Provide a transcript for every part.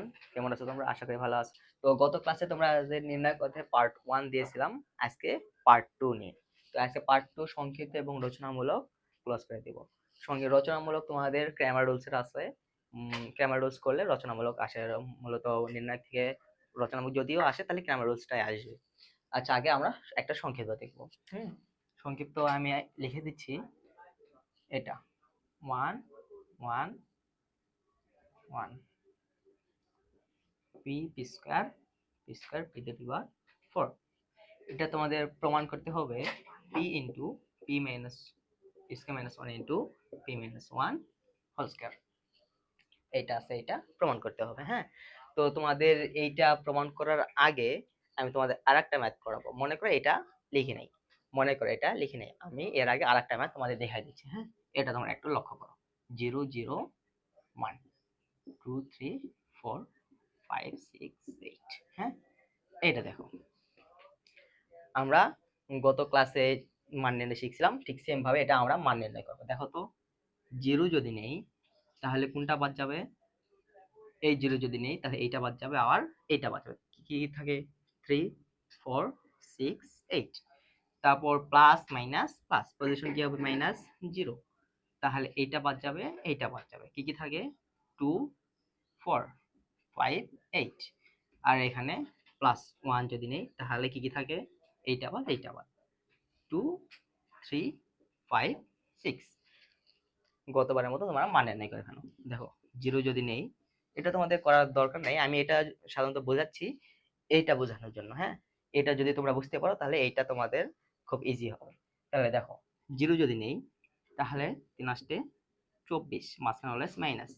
Everyone কেমন আছো? তোমরা? আশা করি ভালো আছো। তো গত ক্লাসে তোমরা যে নির্ণয় করতে পার্ট ওয়ান দিয়েছিলাম, আজকে পার্ট টু নিয়ে। তো আজকে পার্ট টু সংক্ষিপ্ত এবং রচনামূলক ক্লোজ করে দিব। সঙ্গে রচনামূলক তোমাদের ক্র্যামার রুলস এর আছে। ক্র্যামার রুলস করলে রচনামূলক আসে। মূলত নির্ণয় থেকে রচনামূলক যদিও আসে, তাহলে ক্র্যামার রুলসটাই আসবে। আচ্ছা আগে আমরা একটা সংক্ষিপ্ত দেখব। হুম? সংক্ষিপ্ত আমি লিখে দিচ্ছি। এটা। One one one p p square p p two four এটা তোমাদের প্রমাণ করতে হবে p into p minus p square minus one into p minus one whole square এইটা আছে, এটা প্রমাণ করতে হবে হ্যাঁ? তো তোমাদের এইটা প্রমাণ করার আগে আমি তোমাদের আর একটা ম্যাথ করাবো মনে করো এটা লিখে নেই। মনে করো এটা লিখে নেই। আমি এর আগে আর একটা ম্যাথ তোমাদের দেখাই দিচ্ছি হ্যাঁ? এটা তোমরা একটু লক্ষ্য করো। Zero zero one two three four five six eight হ্যাঁ? এইটা দেখো। আমরা গত ক্লাসে মান নির্ণয় শিখছিলাম, ঠিক সেম ভাবে এটা আমরা মান নির্ণয় করব। দেখো তো জিরো যদি নেই, তাহলে কোনটা বাদ যাবে? এই জিরো যদি নেই, তাহলে এইটা বাদ যাবে আর এইটা বাদ যাবে। কি থাকে? থ্রি ফোর সিক্স এইট তারপর প্লাস মাইনাস প্লাস পজিশন কি হবে? মাইনাস জিরো তাহলে এইটা বাদ যাবে, এইটা বাদ যাবে। কি কি থাকে? টু ফোর ফাইভ এইট আর এখানে প্লাস ওয়ান যদি নেই, তাহলে কি কি থাকে? এইটা বাদ এইটা বাদ টু থ্রি ফাইভ সিক্স গতবারের মতো তোমরা মানে নেই করে ফেলো। দেখো জিরো যদি নেই, এটা তোমাদের করার দরকার নেই। আমি এটা সাধারণত বোঝাচ্ছি এইটা বোঝানোর জন্য হ্যাঁ? এটা যদি তোমরা বুঝতে পারো, তাহলে এইটা তোমাদের খুব ইজি হবে। তাহলে দেখো জিরো যদি নেই, তাহলে তিন আসতে চব্বিশ, মাঝখানে হলে মাইনাস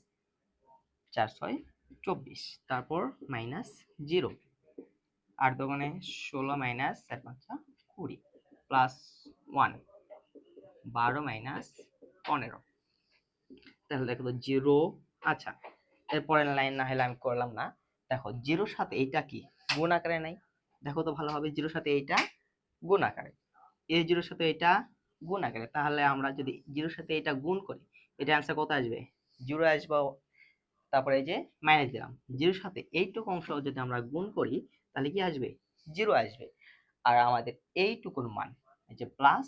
চার, ছয় চব্বিশ, তারপর মাইনাস জিরো আট দোকানে ষোলো মাইনাস চার পাঁচটা কুড়ি প্লাস ওয়ান বারো মাইনাস পনেরো। তাহলে দেখো জিরো আচ্ছা এরপরের লাইন না হলে আমি করলাম না। দেখো জিরোর সাথে এইটা কি? গুণ আকারে নাই। দেখো তো ভালোভাবে জিরোর সাথে এইটা গুণ আকারে। এই জিরোর সাথে এটা গুণ আকারে। তাহলে আমরা যদি জিরোর সাথে এটা গুণ করি, এটা অ্যান্সার কত আসবে? জিরো আসবে তারপরে এই যে মাইনাস দিলাম। জিরোর সাথে এইটুকু অংশ যদি আমরা গুণ করি, তাহলে কি আসবে? জিরো আসবে। আর আমাদের এইটুকুর মান, এই যে প্লাস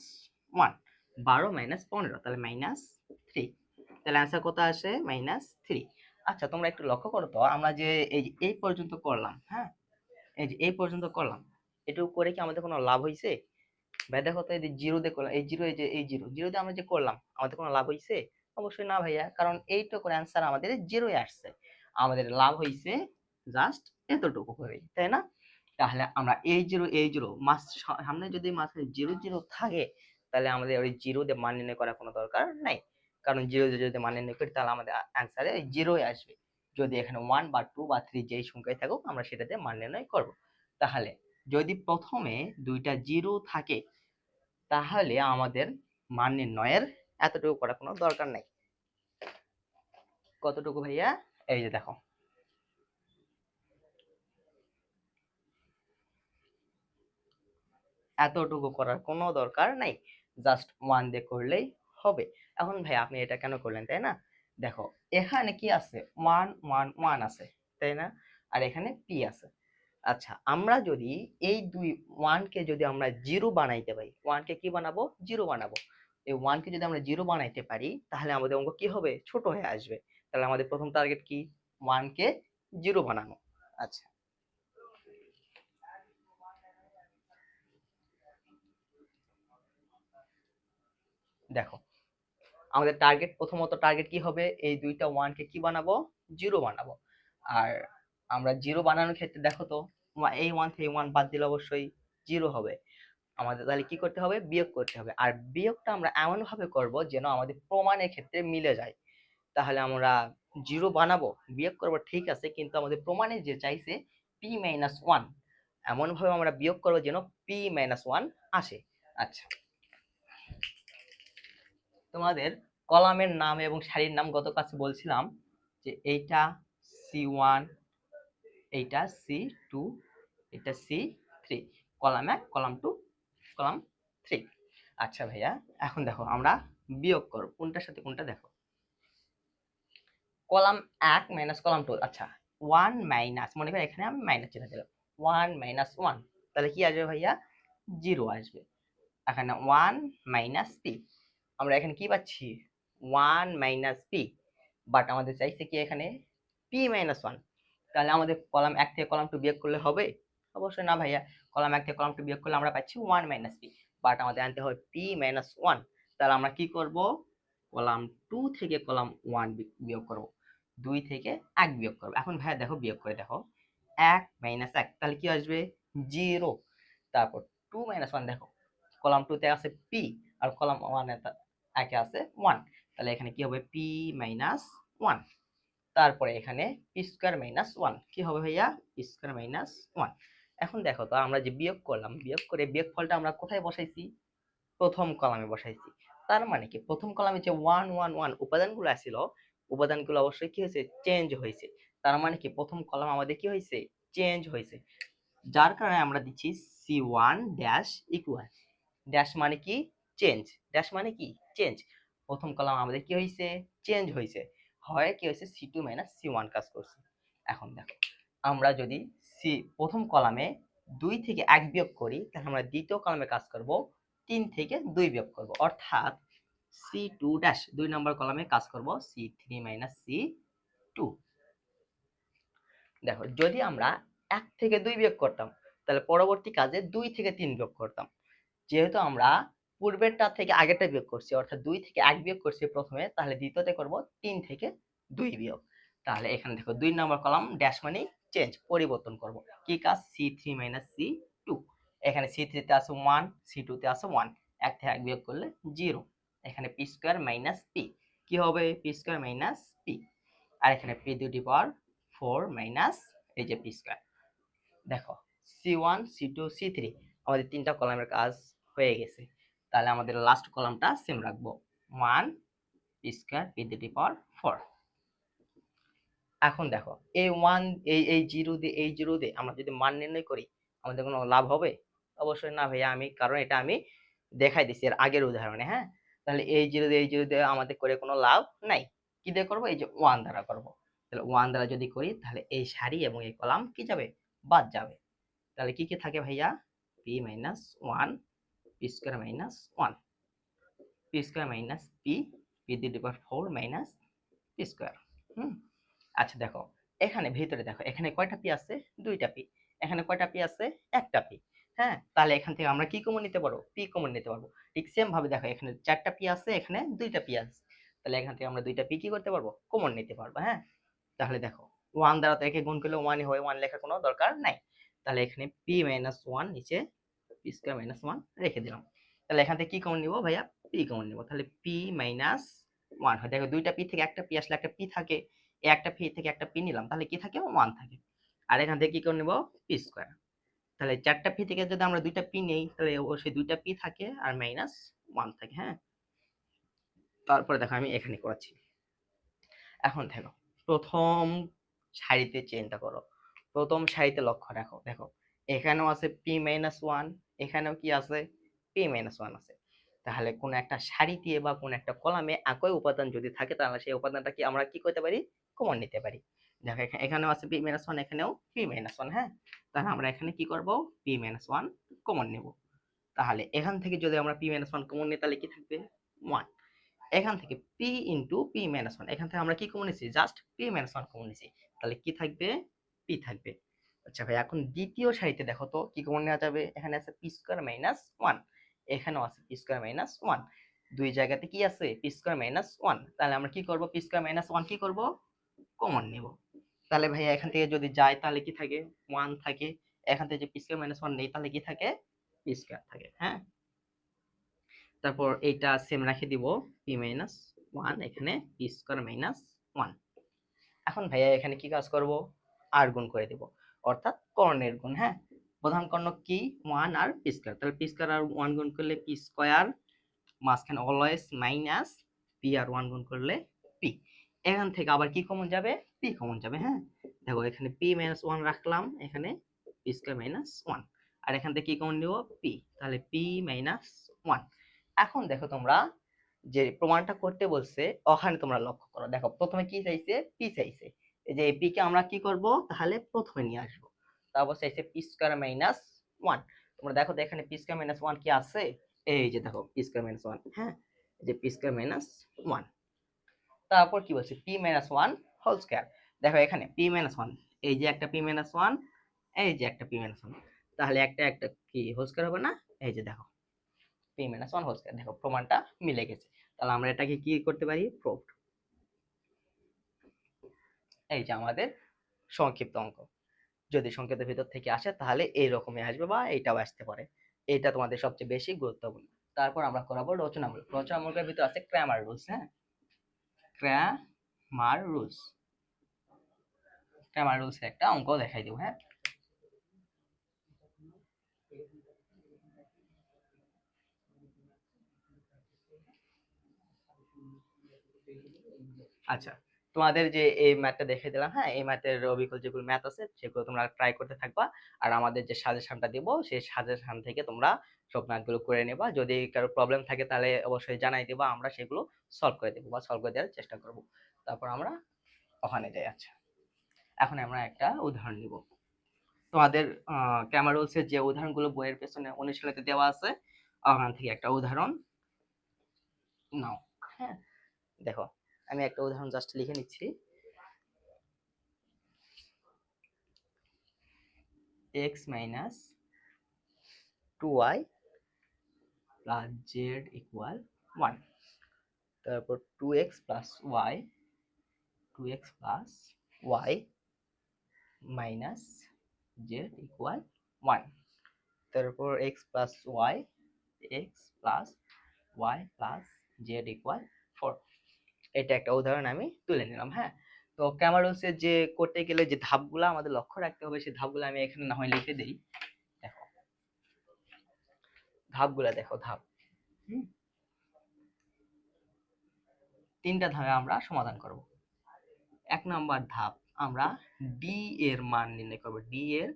ওয়ান বারো মাইনাস পনেরো, তাহলে মাইনাস থ্রি তাহলে অ্যান্সার কত আসে? মাইনাস থ্রি আচ্ছা তোমরা একটু লক্ষ্য করো তো, আমরা যে এই যে এই পর্যন্ত করলাম হ্যাঁ? এই যে এই পর্যন্ত করলাম, এটুকু করে কি আমাদের কোনো লাভ হয়েছে ভাই, দেখো তো এই যে জিরো দিয়ে করলাম, এই জিরো, এই যে, এই জিরো জিরো দিয়ে আমরা যে করলাম, আমাদের কোনো লাভ হয়েছে অবশ্যই না ভাইয়া, কারণ এইটুকুর অ্যান্সার আমাদের জিরোই আসছে। আমাদের লাভ হয়েছে জাস্ট এতটুকু করে তাই না? তাহলে আমরা এই জিরো এই জিরো মাস সামনে যদি মাঝখানে জিরো জিরো থাকে, তাহলে আমাদের ওই জিরো দিয়ে মান নির্ণয় করার কোনো দরকার নাই। কারণ জিরো যদি মান নির্ণয় করি, তাহলে আমাদের অ্যান্সারে জিরোই আসবে। যদি এখানে ওয়ান বা টু বা থ্রি যেই সংখ্যায় থাকুক, আমরা সেটাতে মান নির্ণয় করব। তাহলে যদি প্রথমে দুইটা জিরো থাকে, তাহলে আমাদের মান নির্ণয়ের এতটুকু করার কোনো দরকার নাই। কতটুকু ভাইয়া? এই যে দেখো। এতটুকু করার কোনো দরকার নাই। জাস্ট ওয়ান দিয়ে করলেই হবে। এখন ভাই আপনি এটা কেন করলেন, তাই না? দেখো, এখানে কি আছে? ওয়ান ওয়ান ওয়ান আছে, তাই না? আর এখানে পি আছে। আচ্ছা আমরা যদি এই দুই ওয়ানকে যদি আমরা জিরো বানাইতে পারি, ওয়ানকে কি বানাবো? জিরো বানাবো। এই ওয়ানকে যদি আমরা জিরো বানাইতে পারি, তাহলে আমাদের অঙ্ক কি হবে? ছোট হয়ে আসবে। তাহলে আমাদের প্রথম টার্গেট কি? ওয়ানকে জিরো বানানো। আচ্ছা। দেখো, আমাদের টার্গেট প্রথমত টার্গেট কি হবে? এই দুইটা ওয়ানকে কি বানাবো? জিরো বানাবো। আর আমরা জিরো বানানোর ক্ষেত্রে, দেখো তো, এই ওয়ান থেকে ওয়ান বাদ দিলে অবশ্যই জিরো হবে। আমাদের তাহলে কি করতে হবে? বিয়োগ করতে হবে। আর বিয়োগটা আমরা এমন ভাবে করব যেন আমাদের প্রমাণের ক্ষেত্রে মিলে যায়। তাহলে আমরা জিরো বানাবো, বিয়োগ করব, ঠিক আছে, কিন্তু আমাদের প্রমাণে যে চাইছে পি মাইনাস ওয়ান এমন ভাবে আমরা বিয়োগ করব যেন পি মাইনাস ওয়ান আসে। আচ্ছা। তোমাদের কলামের নাম এবং শাড়ির নাম গত কাছে বলছিলাম যে এইটা সি ওয়ান এইটা সি টু এটা সি থ্রি কলাম এক, কলাম টু কলাম থ্রি আচ্ছা ভাইয়া, এখন দেখো আমরা বিয়োগ করব। কোনটার সাথে কোনটা দেখো? কলাম এক মাইনাস কলাম টু আচ্ছা ওয়ান মাইনাস মনে করেন এখানে আমি মাইনাস চিহ্ন দিলাম। ওয়ান মাইনাস ওয়ান তাহলে কি আসবে ভাইয়া? জিরো আসবে। এখানে ওয়ান মাইনাস পি আমরা এখানে কি পাচ্ছি? ওয়ান মাইনাস পি বাট আমাদের চাইছে কি এখানে? পি মাইনাস ওয়ান তাহলে আমাদের কলাম এক থেকে কলাম টু বিয়োগ করলে হবে অবশ্যই না ভাইয়া। কলাম এক থেকে কলাম টু বিয়োগ করলে আমরা পাচ্ছি ওয়ান মাইনাস পি বাট আমাদের আনতে হবে পি মাইনাস ওয়ান তাহলে আমরা কি করব? কলাম টু থেকে কলাম ওয়ান বিয়োগ করব। দুই থেকে এক বিয়োগ করব। এখন ভাইয়া দেখো, বিয়োগ করে দেখো। এক মাইনাস এক। তাহলে কি আসবে? জিরো তারপর টু মাইনাস ওয়ান দেখো। কলাম টুতে আছে পি আর কলাম ওয়ান একে আছে ওয়ান তাহলে এখানে কি হবে? পি মাইনাস ওয়ান তারপরে এখানে পি স্কোয়ার মাইনাস ওয়ান কি হবে ভাইয়া? পি স্কোয়ার মাইনাস ওয়ান এখন দেখো তো আমরা যে বিয়োগ করলাম, বিয়োগ করে বিয়োগ ফলটা আমরা কোথায় বসাইছি? প্রথম কলামে বসাইছি। তার মানে কি? প্রথম কলামে যে ওয়ান ওয়ান ওয়ান উপাদানগুলো আসছিল উপাদানগুলো অবশ্যই কি হয়েছে? চেঞ্জ হয়েছে। তার মানে কি? প্রথম কলাম আমাদের কি হয়েছে? চেঞ্জ হয়েছে। যার কারণে আমরা দিচ্ছি C one dash equal dash মানে কি? চেঞ্জ ড্যাশ মানে কি? চেঞ্জ প্রথম কলাম আমাদের কি হয়েছে? চেঞ্জ হয়েছে। হয় কি হয়েছে? C two minus C one কাজ করছে। এখন দেখো, আমরা যদি সি প্রথম কলামে দুই থেকে এক বিয়োগ করি, তাহলে আমরা দ্বিতীয় কলামে কাজ করব তিন থেকে দুই বিয়োগ করব। অর্থাৎ সি টু ড্যাশ দুই নম্বর কলামে কাজ করব C three minus C two দেখো, যদি আমরা এক থেকে দুই বিয়োগ করতাম, তাহলে পরবর্তী কাজে দুই থেকে তিন বিয়োগ করতাম। যেহেতু আমরা পূর্বেরটা থেকে আগেরটা বিয়োগ করছি, অর্থাৎ দুই থেকে এক বিয়োগ করছি প্রথমে, তাহলে দ্বিতীয়তে করব তিন থেকে দুই বিয়োগ। তাহলে এখানে দেখো দুই নম্বর কলাম ড্যাশ মানে চেঞ্জ পরিবর্তন করব। কি কাজ? C three minus C two এখানে সি থ্রিতে আছে ওয়ান সি টুতে আছে ওয়ান এক থেকে এক বিয়োগ করলে জিরো এখানে পি স্কোয়ার মাইনাস পি কি হবে? পি স্কোয়ার মাইনাস পি আর এখানে পি দুটি পাওয়ার ফোর মাইনাস এই যে পি স্কোয়ার দেখো C one C two C three আমাদের তিনটা কলামের কাজ হয়ে গেছে। তাহলে আমাদের লাস্ট কলামটা সেম রাখব। ওয়ান পি স্কোয়ার পি দুটি পাওয়ার ফোর এখন দেখো এই ওয়ান এই এই জিরো দিয়ে এই জিরো দিয়ে আমরা যদি মান নির্ণয় করি, আমাদের কোনো লাভ হবে? অবশ্যই না ভাইয়া, আমি, কারণ এটা আমি দেখাই দিচ্ছি এর আগের উদাহরণে হ্যাঁ? তাহলে এই জিরো দিয়ে এই জিরো দিয়ে আমাদের করে কোনো লাভ নাই। কি দিয়ে করব? এই যে ওয়ান দ্বারা করব। তাহলে ওয়ান দ্বারা যদি করি, তাহলে এই সারি এবং এই কলাম কি যাবে? বাদ যাবে। তাহলে কি কি থাকে ভাইয়া? P minus one p square minus one p square minus p p the four minus p square hmm? আচ্ছা দেখো, এখানে ভিতরে দেখো, এখানে কয়টা পি আছে? দুইটা পি। এখানে কয়টা পি আছে? একটা পি। হ্যাঁ? তাহলে এখান থেকে আমরা কি কমন নিতে পারব? পি কমন নিতে পারব। ঠিক সেম ভাবে দেখো, এখানে চারটা পি আছে, এখানে দুইটা পি আছে। তাহলে এখান থেকে আমরা দুইটা পি কি করতে পারব? কমন নিতে পারব হ্যাঁ? তাহলে দেখো ওয়ান দ্বারা তো একে গুণ করলে ওয়ানই হয় ওয়ান লেখার কোনো দরকার নাই। তাহলে এখানে পি মাইনাস ওয়ান নিচে পি স্কোয়ার মাইনাস ওয়ান রেখে দিলাম। তাহলে এখান থেকে কি কমন নিব ভাইয়া? পি কমন নিব। তাহলে পি মাইনাস ওয়ান হয়। দেখো, দুইটা পি থেকে একটা পি আসলে একটা পি থাকে। একটা পি থেকে একটা পি নিলাম, তাহলে কি থাকে? ওয়ান থাকে। আর এখান থেকে কি করে নিব? পি স্কোয়ার তাহলে চারটা পি থেকে যদি আমরা দুইটা পি নেই, তাহলে অবশ্যই দুইটা পি থাকে আর মাইনাস ওয়ান থাকে হ্যাঁ? তারপরে দেখো আমি এখানে করাচ্ছি। এখন দেখো, প্রথম সারিতে চিন্তা করো। প্রথম সারিতে লক্ষ্য রাখো। দেখো, এখানেও আছে পি মাইনাস ওয়ান এখানেও কি আছে? পি মাইনাস ওয়ান আছে। তাহলে কোন একটা সারিতে বা কোন একটা কলামে একই উপাদান যদি থাকে, তাহলে সেই উপাদানটা কি আমরা কি করতে পারি? কমন নিতে পারি। দেখো এখানেও আছে পি মাইনাস ওয়ান এখানেও পি মাইনাস ওয়ান হ্যাঁ? তাহলে আমরা এখানে কি করব? পি মাইনাস ওয়ান কমন নেব। তাহলে এখান থেকে যদি আমরা পি মাইনাস ওয়ান কমন নিই, তাহলে কি থাকবে? ওয়ান এখান থেকে p into p minus one এখান থেকে আমরা কি কমন নিছি? Just p minus one common নিছি। তাহলে কি থাকবে? পি থাকবে। আচ্ছা ভাই, এখন দ্বিতীয় সারিতে দেখো তো কি কমন নেওয়া যাবে? এখানে আছে পি স্কোয়ার মাইনাস ওয়ান এখানেও আছে পি স্কোয়ার মাইনাস ওয়ান দুই জায়গাতে কি আছে? পি স্কোয়ার মাইনাস ওয়ান তাহলে আমরা কি করব? পি স্কোয়ার মাইনাস ওয়ান কি করব? কমন নেব। তাহলে ভাইয়া এখান থেকে যদি যায়, তাহলে কি থাকে? ওয়ান থাকে। এখান থেকে যে পি স্কোয়ার মাইনাস ওয়ান নেই, তাহলে কি থাকে? পি স্কোয়ার থাকে হ্যাঁ? তারপর এইটা সেম রেখে দিব পি মাইনাস ওয়ান এখানে পি স্কোয়ার মাইনাস ওয়ান এখন ভাইয়া এখানে কি কাজ করব? আর গুণ করে দিব, অর্থাৎ কর্ণের গুণ হ্যাঁ? প্রধান কর্ণ কি? ওয়ান আর পি স্কোয়ার তাহলে পি স্কোয়ার আর ওয়ান গুণ করলে পি স্কোয়ার মাঝখানে অলওয়েজ মাইনাস পি আর ওয়ান গুণ করলে পি এখান থেকে আবার কি কমন যাবে? পি কমন যাবে হ্যাঁ? দেখো, এখানে পি মাইনাস ওয়ান রাখলাম, এখানে পি স্কোয়ার মাইনাস ওয়ান আর এখান থেকে কি কমন নিব? পি তাহলে পি মাইনাস ওয়ান এখন দেখো তোমরা যে প্রমাণটা করতে বলছে, ওখানে তোমরা লক্ষ্য করো। দেখো, প্রথমে কি চাইছে? পি চাইছে। এই যে এই পি কে আমরা কি করব? তাহলে প্রথমে নিয়ে আসব। তারপর চাইছে পি স্কোয়ার মাইনাস ওয়ান তোমরা দেখো এখানে পি স্কোয়ার মাইনাস ওয়ান কি আছে? এই যে দেখো পি স্কোয়ার মাইনাস ওয়ান হ্যাঁ? যে পি স্কোয়ার মাইনাস ওয়ান তারপর কি বলছে? P minus one whole square দেখো এখানে পি মাইনাস ওয়ান এই যে একটা পি মাইনাস ওয়ান এই যে একটা পি মাইনাস ওয়ান তাহলে একটা একটা কি হোল স্কোয়ার হবে না? এই যে দেখো p minus one whole square দেখো, প্রমাণটা মিলে গেছে। তাহলে আমরা এটাকে কি করতে পারি? প্রুফড এই যে আমাদের সংক্ষিপ্ত অঙ্ক। যদি সংকেতের ভিতর থেকে আসে, তাহলে এই রকমই আসবে বা এইটাও আসতে পারে। এটা তোমাদের সবচেয়ে বেশি গুরুত্বপূর্ণ। তারপর আমরা করাবো রচনামূলক। রচনামূলকের ভিতর আছে ক্র্যামার রুলস হ্যাঁ? ক্র্যামার রুলস ক্র্যামার রুলস একটা অঙ্ক দেখাই দেবো হ্যাঁ? আচ্ছা তোমাদের যে এই ম্যাথটা দেখে দিলাম হ্যাঁ? এই ম্যাথের অবিকল যেগুলো ম্যাথ আছে, সেগুলো তোমরা ট্রাই করতে থাকবা। আর আমাদের যে সাজেশনটা দিব, সেই সাজেশন থেকে তোমরা সব ম্যাথগুলো করে নেবা যদি কারও প্রবলেম থাকে তাহলে অবশ্যই জানাই দেবা আমরা সেগুলো সলভ করে দেবো বা সলভ করে দেওয়ার চেষ্টা করব। তারপর আমরা ওখানে যাই আচ্ছা। এখন আমরা একটা উদাহরণ নিব। তোমাদের ক্যামেরা রুলসের যে উদাহরণগুলো বইয়ের পেছনে অনুশীলনীতে দেওয়া আছে ওখান থেকে একটা উদাহরণ নাও। হ্যাঁ। দেখো আমি একটা উদাহরণ জাস্ট লিখে নিচ্ছি। X minus two y plus z equal one. তারপর two x plus y, two x plus y minus z equal one. তারপর x plus y, x plus y plus z equal four. এটা একটা উদাহরণ আমি তুলে নিলাম হ্যাঁ? তো ক্যামারোসের যে করতে গেলে যে ধাপগুলো আমাদের লক্ষ্য রাখতে হবে সেই ধাপগুলো আমি এখানে না হয় লিখে দেই। ধাপগুলো দেখো ধাপ। তিনটা ধাপে আমরা সমাধান করব। এক নাম্বার ধাপ আমরা ডি এর মান নির্ণয় করব ডি এর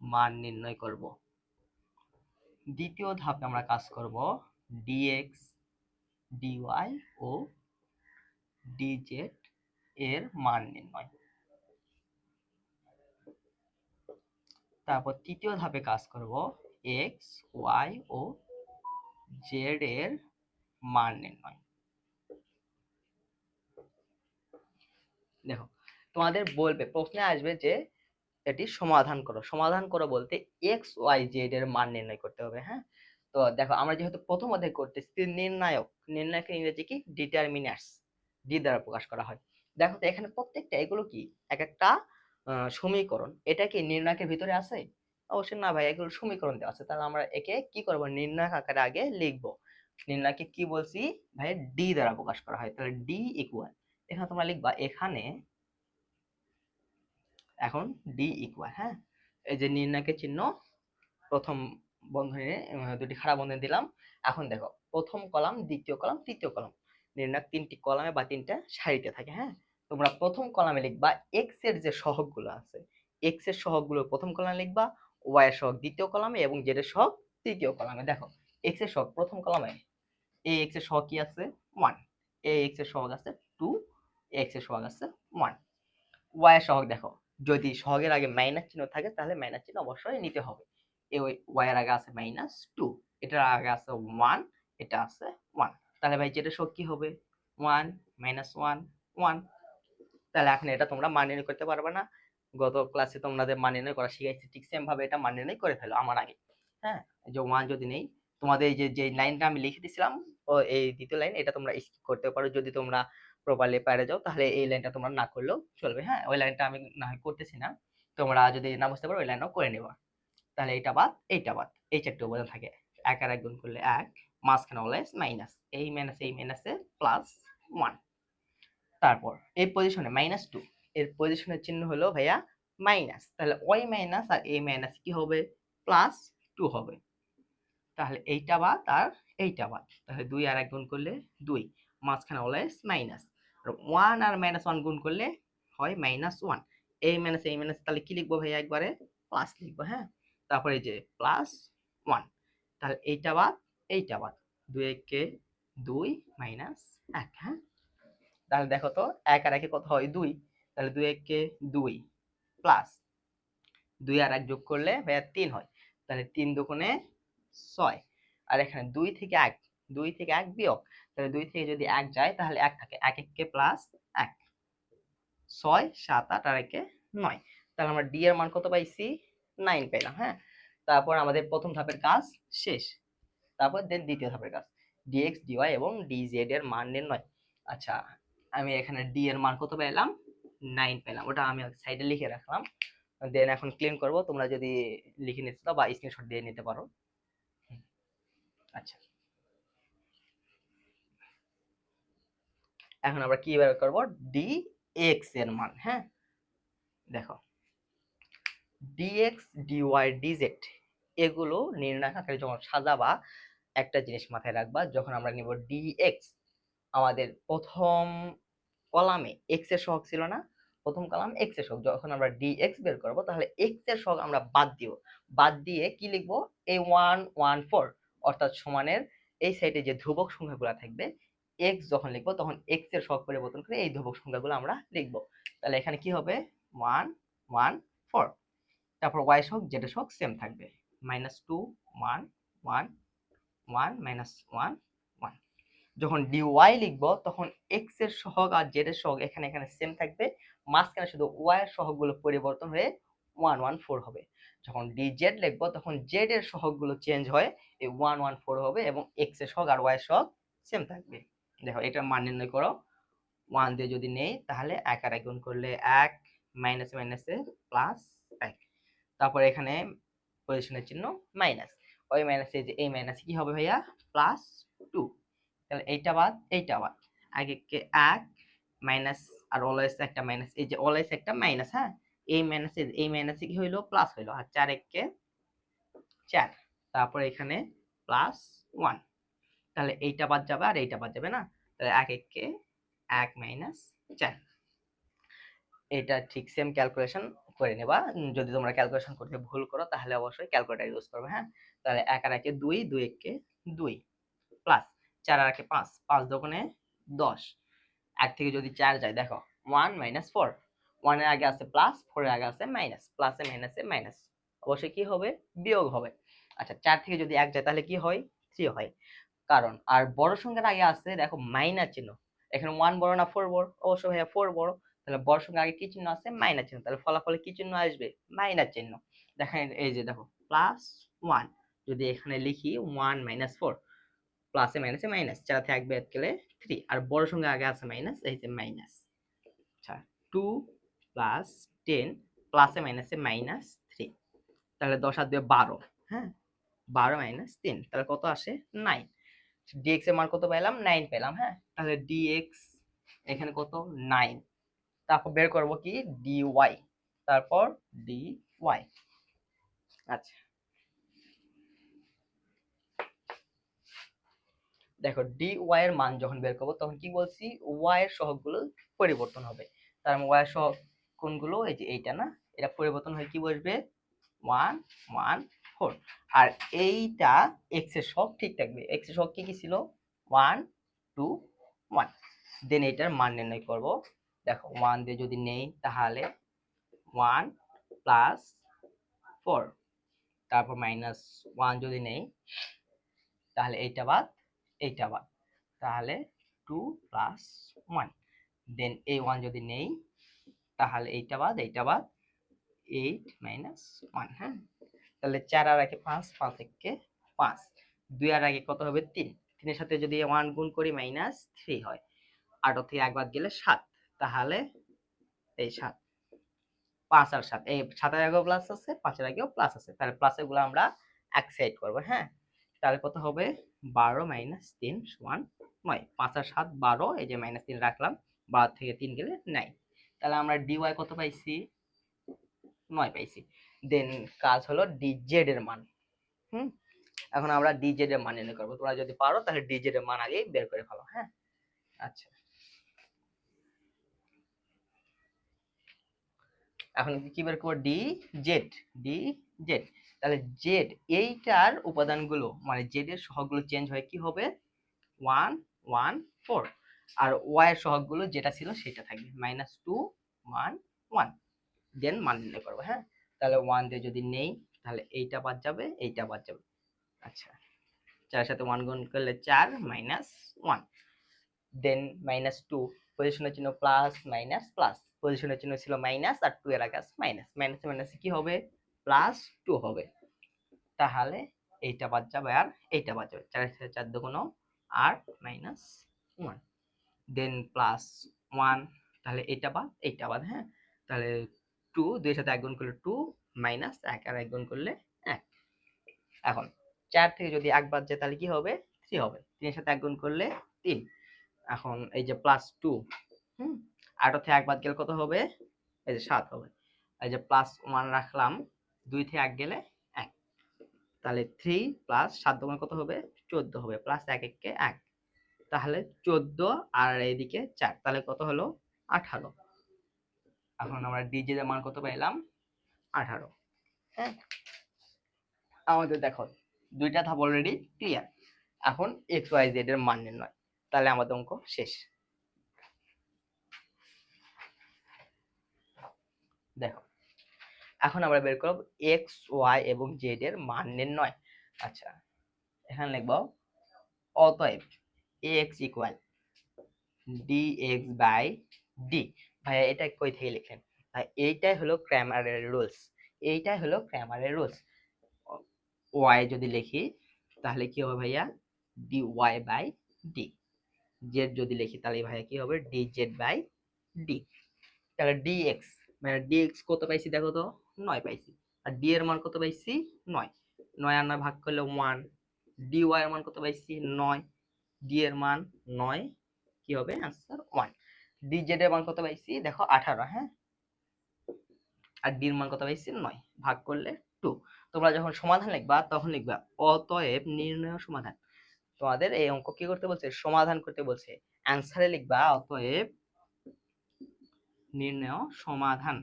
মান নির্ণয় করব। দ্বিতীয় ধাপে আমরা কাজ করব ডিএক্স ডিওয়াই ও ডিজেড এর মান নির্ণয়। তারপর তৃতীয় ধাপে কাজ করব এক্স, ওয়াই ও জেড এর মান নির্ণয়। দেখো, তোমাদের বলবে, প্রশ্নে আসবে যে এটি সমাধান করো। সমাধান করো বলতে এক্স, ওয়াই, জেড এর মান নির্ণয় করতে হবে হ্যাঁ? তো দেখো, আমরা যেহেতু প্রথম অধ্যায় করতেছি নির্ণায়ক, নির্ণায়কের ইংরেজি কি? ডিটারমিনার্স ডি দ্বারা প্রকাশ করা হয়। দেখো তো এখানে প্রত্যেকটা, এগুলো কি? এক একটা সমীকরণ। এটা কি নির্ণায়কের ভিতরে আছে? অবশ্যই না ভাই, এগুলো সমীকরণ দেওয়া আছে। তাহলে আমরা একে কি করব? নির্ণায়ক আকারে আগে লিখব। নির্ণয়কে কি বলছি? ভাই ডি দ্বারা প্রকাশ করা হয়। তাহলে ডি ইকুয়াল এখানে তোমরা লিখবা, এখানে এখন ডি ইকুয়াল হ্যাঁ? এই যে নির্ণায়কের চিহ্ন, প্রথম বন্ধনী দুটি খারাপ বন্ধনী দিলাম। এখন দেখো, প্রথম কলাম, দ্বিতীয় কলাম, তৃতীয় কলাম। নির্ণায়ক তিনটি কলামে বা তিনটা সারিতে থাকে হ্যাঁ? তোমরা প্রথম কলামে লিখবা এক্সের যে সহগগুলো আছে এক্সের সহগগুলো প্রথম কলামে লিখবা ওয়াই এর সহগ দ্বিতীয় কলামে এবং জেড এর সহগ তৃতীয় কলামে। দেখো এক্সের সহগ প্রথম কলামে এ এক্সের সহগ কি আছে? ওয়ান এ এক্সের সহগ আছে টু এক্সের সহগ আছে ওয়ান ওয়াই এর সহগ দেখো, যদি সহগের আগে মাইনাস চিহ্ন থাকে, তাহলে মাইনাস চিহ্ন অবশ্যই নিতে হবে। এই ওয়াই এর আগে আছে মাইনাস টু এটার আগে আছে ওয়ান এটা আছে ওয়ান তাহলে ভাই যেটা সহগ কি হবে? ওয়ান মাইনাস ওয়ান ওয়ান তাহলে এখন এটা তোমরা মান নির্ণয় করতে পারবে না। গত ক্লাসে তোমাদের মান নির্ণয় করা শিখাইছি, ঠিক সেম ভাবে এটা মান নির্ণয় করে ফেলো আমার আগে। হ্যাঁ? যে ওয়ান যদি নেই, তোমাদের এই যে যে লাইনটা আমি লিখে দিছিলাম, ও এই দ্বিতীয় লাইন এটা তোমরা স্কিপ করতে পারো। যদি তোমরা প্রপারলি পারে যাও, তাহলে এই লাইনটা তোমরা না করলেও চলবে। হ্যাঁ? ওই লাইনটা আমি না করতেছি না। তোমরা যদি না বুঝতে পারো, ওই লাইনও করে নেবা। তাহলে এইটা বাদ এইটা বাদ। এই চারটে উপাদান থাকে। এক আর এক গুণ করলে এক, মাঝখানে অলওয়েজ মাইনাস এই মাইনাস এই মাইনাসে প্লাস ওয়ান তারপর, এই পজিশনে মাইনাস টু এর পজিশনের চিহ্ন হলো ভাইয়া মাইনাস তাহলে ওই মাইনাস আর এই মাইনাস কি হবে? প্লাস টু হবে। তাহলে এইটা বাদ আর এইটা বাদ। তাহলে দুই আর এক গুণ করলে দুই। মাঝখানে অলওয়েজ মাইনাস আর ওয়ান আর মাইনাস ওয়ান গুণ করলে হয় মাইনাস ওয়ান এই মাইনাস এই মাইনাস তাহলে কি লিখব ভাইয়া একবারে? প্লাস লিখব হ্যাঁ? তারপরে যে প্লাস ওয়ান তাহলে এইটা বাদ এইটা বাদ। দুই একে দুই মাইনাস এক হ্যাঁ? তাহলে দেখো তো, এক আর একে কত হয়? দুই। তাহলে দুই একে দুই প্লাস দুই আর এক যোগ করলে ভাইয়া তিন হয়। তাহলে তিন দুগুণে ছয়। আর এখানে দুই থেকে এক, দুই থেকে এক বিয়োগ। তাহলে দুই থেকে যদি এক যায়, তাহলে এক থাকে। এক এককে প্লাস এক। ছয়, সাত, আট, আর একে নয়। তাহলে আমরা ডি এর মান কত পাইছি? নাইন পেলাম হ্যাঁ? তারপর আমাদের প্রথম ধাপের কাজ শেষ। তারপর দেন দ্বিতীয় ধাপের কাজ। ডিএক্স ডিওয়াই এবং ডিজেড এর মান নির্ণয়। আচ্ছা আমি এখানে ডি এর মান কত পেলাম নাইন পেলাম। ওটা আমি সাইডে লিখে রাখলাম। দেন এখন ক্লিন করব। তোমরা যদি লিখে নিতে বা স্ক্রিনশট দিয়ে নিতে পারো। আচ্ছা। এখন আমরা কি বের করব? ডি এক্সের মান হ্যাঁ? দেখো। ডিএক্স ডিওয়াই ডিজেড এগুলো নির্ণয় আকারে যখন সাজাবা, একটা জিনিস মাথায় রাখবা, যখন আমরা নিব ডিএক্স আমাদের প্রথম কলামে এক্সের সহগ ছিল না? প্রথম কলাম এক্সের সহগ। যখন আমরা ডিএক্স বের করব, তাহলে এক্সের সহগ আমরা বাদ দিব। বাদ দিয়ে কি লিখব? এ ওয়ান ওয়ান ফোর অর্থাৎ সমানের এই সাইডে যে ধ্রুবক সংখ্যাগুলো থাকবে এক্স যখন লিখব, তখন এক্সের সহগ পরিবর্তন করে এই ধ্রুবক সংখ্যাগুলো আমরা লিখব। তাহলে এখানে কি হবে? ওয়ান ওয়ান ফোর তারপর ওয়াই সহগ যেটা সহগ সেম থাকবে। Minus two one one one minus one যখন ডি ওয়াই লিখব, তখন এক্সের সহগ আর জেড এর সহগ এখানে এখানে সেম থাকবে। মাঝখানে শুধু ওয়াই এর সহগগুলো পরিবর্তন হয়ে ওয়ান ওয়ান ফোর হবে। যখন ডি জেড লিখব, তখন জেড এর সহগগুলো চেঞ্জ হয় এই ওয়ান ওয়ান ফোর হবে এবং এক্সের সহগ আর ওয়াই এর সহগ সেম থাকবে। দেখো, এটা মান নির্ণয় করো। ওয়ান দিয়ে যদি নেই, তাহলে এক আর এক গুণ করলে এক মাইনাসে মাইনাসে প্লাস এক। তারপর এখানে পজিশনের চিহ্ন মাইনাস ওই মাইনাসে যে এই মাইনাস কি হবে ভাইয়া? প্লাস টু তাহলে এইটা বাদ এইটা বাদ। আগে এক মাইনাস আর অলওয়েজ একটা মাইনাস এই যে অলওয়েজ একটা মাইনাস হ্যাঁ? এই মাইনাসে এই মাইনাসে কি হইল? প্লাস হইল। আর চার এককে চার। তারপর এখানে প্লাস ওয়ান তাহলে এইটা বাদ যাবে আর এইটা বাদ যাবে না? তাহলে এক এককে এক মাইনাস চার। এটা ঠিক সেম ক্যালকুলেশন করে নেবা। যদি তোমরা ক্যালকুলেশন করতে ভুল করো, তাহলে অবশ্যই ক্যালকুলেটর ইউজ করবে হ্যাঁ? তাহলে এক আর একে দুই দুই একে দুই প্লাস চার আর একে পাঁচ পাঁচ দোকানে দশ। এক থেকে যদি চার যায়, দেখো ওয়ান মাইনাস ফোর ওয়ানের আগে আছে প্লাস ফোরের আগে আছে মাইনাস প্লাসে মাইনাসে মাইনাস অবশ্যই কি হবে? বিয়োগ হবে। আচ্ছা চার থেকে যদি এক যায়, তাহলে কি হয়? থ্রি হয়। কারণ, আর বড় সংখ্যার আগে আছে, দেখো মাইনাস চিহ্ন। এখানে ওয়ান বড় না ফোর বড়? অবশ্যই ভাইয়া ফোর বড়। তাহলে বড় সংখ্যা আগে কি চিহ্ন আছে? মাইনাস চিহ্ন। তাহলে ফলাফলে কি চিহ্ন আসবে? মাইনাস চিহ্ন। দেখেন, এই যে দেখো প্লাস ওয়ান যদি এখানে লিখি ওয়ান মাইনাস ফোর প্লাসে মাইনাসে মাইনাস চার থাকবে এক গেলে থ্রি আর বড় সংখ্যা আগে আছে মাইনাস এই যে মাইনাস আচ্ছা টু প্লাস টেন প্লাসে মাইনাসে মাইনাস থ্রি তাহলে দশ আর দুই বারো হ্যাঁ বারো মাইনাস তিন তাহলে কত আসে নাইন ডিএক্স এর মান কত পেলাম? নাইন পেলাম হ্যাঁ তাহলে ডিএক্স এখানে কত? নাইন তারপর বের করব কি? ডি ওয়াই তারপর ডি ওয়াই আচ্ছা দেখো ডি ওয়াই এর মান যখন বের করব, তখন কি বলছি? ওয়াই এর সহগগুলো পরিবর্তন হবে। তার মানে ওয়াই এর সহগ কোনগুলো এই যে এইটা না, এটা পরিবর্তন হয়ে কি বসবে? ওয়ান ওয়ান ফোর আর এইটা এক্সের সহগ ঠিক থাকবে। এক্সের সহগ কি কি ছিল? ওয়ান টু ওয়ান দেন এটার মান নির্ণয় করব। দেখো ওয়ান দিয়ে যদি নেই, তাহলে ওয়ান প্লাস ফোর তারপর মাইনাস ওয়ান যদি নেই, তাহলে এইটা বাদ এইটা বাদ তাহলে টু প্লাস ওয়ান দেন এই ওয়ান যদি নেই, তাহলে এইটা বাদ এইটা বাদ এইট মাইনাস ওয়ান হ্যাঁ? তাহলে চার আর আগে পাঁচ পাঁচ একে পাঁচ। দুই আর আগে কত হবে? তিন। তিনের সাথে যদি ওয়ান গুণ করি মাইনাস থ্রি হয়। আট থেকে এক বাদ গেলে সাত। তাহলে এই সাত। পাঁচ আর সাত। এই সাতের আগেও প্লাস আছে, পাঁচের আগেও প্লাস আছে। তাহলে প্লাসেরগুলো আমরা এক সাইড করব হ্যাঁ? তাহলে কত হবে? বারো মাইনাস তিন সমান নয়। পাঁচ আর সাত বারো, এই যে মাইনাস তিন রাখলাম, বারো থেকে তিন গেলে নাই। তাহলে আমরা ডিওয়াই কত পাইছি? নয় পাইছি। দেন কাজ হলো ডিজেড এর মান। হুম? এখন আমরা ডিজেড এর মান নির্ণয় করব। তোমরা যদি পারো, তাহলে ডিজেড এর মান আগেই বের করে ফেলো হ্যাঁ? আচ্ছা। এখন কি বের করব? ডি জেড ডি জেড তাহলে জেড এইটার উপাদানগুলো মানে জেড এর সহগগুলো চেঞ্জ হয় কি হবে? ওয়ান ওয়ান ফোর আর ওয়াই এর সহগগুলো যেটা ছিল সেটা থাকবে। Minus two one one then মান নির্ণয় করব হ্যাঁ? তাহলে ওয়ান দিয়ে যদি নেই, তাহলে এইটা বাদ যাবে, এইটা বাদ যাবে। আচ্ছা। চারের সাথে ওয়ান গুণ করলে চার minus one then minus two পজিশনের চিহ্ন প্লাস মাইনাস প্লাস পজিশনের চিহ্ন ছিল মাইনাস আর টু এর আগে মাইনাস মাইনাস মাইনাস কি হবে? প্লাস টু হবে। তাহলে এইটা বাদ যাবে আর এইটা বাদ যাবে। সাথে চার দুগুণ আট minus one then plus one তাহলে এইটা বাদ এইটা বাদ হ্যাঁ? তাহলে টু দুইয়ের সাথে এক গুণ করলে টু মাইনাস এক, আর এক গুণ করলে এক। এখন, চার থেকে যদি এক বাদ যায়, তাহলে কি হবে? থ্রি হবে। তিনের সাথে এক গুণ করলে তিন। এখন এই যে প্লাস টু হুম? আট থেকে এক বাদ গেলে কত হবে? এই যে সাত হবে। এই যে প্লাস ওয়ান রাখলাম দুই থেকে এক গেলে এক। তাহলে থ্রি প্লাস সাত দোকান কত হবে? চোদ্দ হবে প্লাস এক এককে এক। তাহলে চোদ্দ আর এইদিকে চার তাহলে কত হলো? আঠারো। এখন আমরা ডিজে মান কত পেলাম আঠারো। হ্যাঁ। আমাদের দেখো দুইটা ধাপ অলরেডি ক্লিয়ার এখন এক্স ওয়াই জেড এর মান নির্ণয়। তাহলে আমাদের অঙ্ক শেষ। দেখো এখন আমরা বের করব এক্স ওয়াই এবং জেড এর মান নির্ণয় আচ্ছা এখানে লিখব, অতএব x equal D x by D ভাইয়া, এটা কই থেকে লিখলেন? ভাই, এইটাই হলো ক্র্যামারের রুলস এইটাই হলো ক্র্যামারের রুলস ওয়াই যদি লিখি, তাহলে কি হবে ভাইয়া? D y by D z যদি লিখি, তাহলে ভাইয়া কি হবে? ডি জেড বাই ডি তাহলে ডি এক্স মানে ডি এক্স কত পাইছি দেখো তো? নয় পাইছি। আর ডি এর মান কত পাইছি? নয়। নয় আর নয় ভাগ করলে ওয়ান ডি ওয়াই এর মান কত পাইছি? নয়। ডি এর মান নয়। কি হবে? আনসার ওয়ান ডি জেড এর মান কত পাইছি? দেখো, আঠারো হ্যাঁ? আর ডির মান কত পাইছি? নয়। ভাগ করলে টু তোমরা যখন সমাধান লিখবা, তখন লিখবা, অতএব নির্ণয় সমাধান। তোমাদের এই অঙ্ক কি করতে বলছে? সমাধান করতে বলছে। অ্যান্সারে লিখবা, অতএব নির্ণয় সমাধান।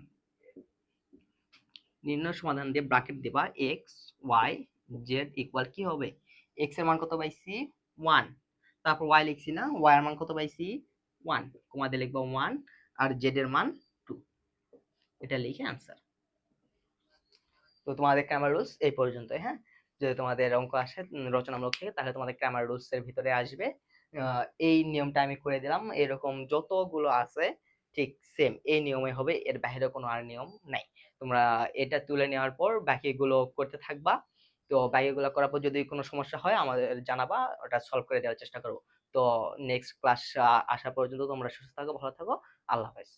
নির্ণয় সমাধান দিয়ে ব্র্যাকেট দিবা এক্স ওয়াই জেড ইকুয়াল কি হবে? এক্সের মান কত পাইছি? ওয়ান তারপর ওয়াই লিখছি না ওয়াই এর মান কত পাইছি? ওয়ান কমাতে লিখবা ওয়ান আর জেড এর মান টু এটা লিখে আনসার তো তোমাদের ক্যামার রুলস এই পর্যন্ত হ্যাঁ? যদি তোমাদের অঙ্ক আসে রচনামূলক থেকে, তাহলে তোমাদের ক্যামার রুলস এর ভিতরে আসবে। এই নিয়মটা আমি করে দিলাম। এরকম যতগুলো আছে ঠিক সেম এই নিয়মে হবে, এর বাইরে কোনো আর নিয়ম নাই। তোমরা এটা তুলে নেওয়ার পর বাকিগুলো করতে থাকবা। তো বাকিগুলো করার পর যদি কোনো সমস্যা হয় আমাদের জানাবা, ওটা সলভ করে দেওয়ার চেষ্টা করব। তো নেক্সট ক্লাস আসা পর্যন্ত তোমরা সুস্থ থাকো, ভালো থাকো। আল্লাহ হাফেজ।